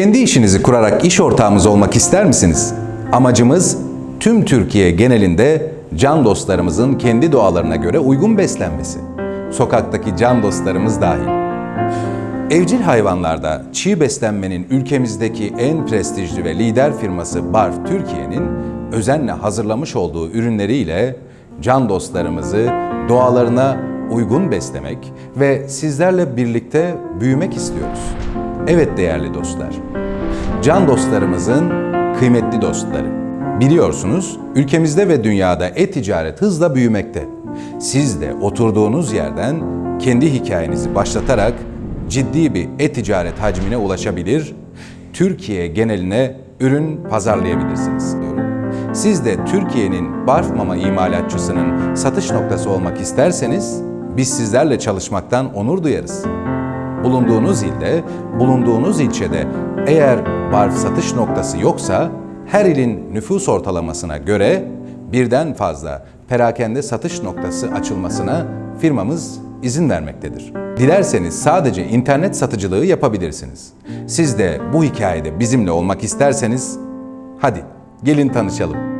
Kendi işinizi kurarak iş ortağımız olmak ister misiniz? Amacımız tüm Türkiye genelinde can dostlarımızın kendi doğalarına göre uygun beslenmesi. Sokaktaki can dostlarımız dahil. Evcil hayvanlarda çiğ beslenmenin ülkemizdeki en prestijli ve lider firması Barf Türkiye'nin özenle hazırlamış olduğu ürünleriyle can dostlarımızı doğalarına uygun beslemek ve sizlerle birlikte büyümek istiyoruz. Evet değerli dostlar, can dostlarımızın kıymetli dostları. Biliyorsunuz ülkemizde ve dünyada e-ticaret hızla büyümekte. Siz de oturduğunuz yerden kendi hikayenizi başlatarak ciddi bir e-ticaret hacmine ulaşabilir, Türkiye geneline ürün pazarlayabilirsiniz. Siz de Türkiye'nin barf mama imalatçısının satış noktası olmak isterseniz biz sizlerle çalışmaktan onur duyarız. Bulunduğunuz ilde, bulunduğunuz ilçede eğer barf satış noktası yoksa her ilin nüfus ortalamasına göre birden fazla perakende satış noktası açılmasına firmamız izin vermektedir. Dilerseniz sadece internet satıcılığı yapabilirsiniz. Siz de bu hikayede bizimle olmak isterseniz hadi gelin tanışalım.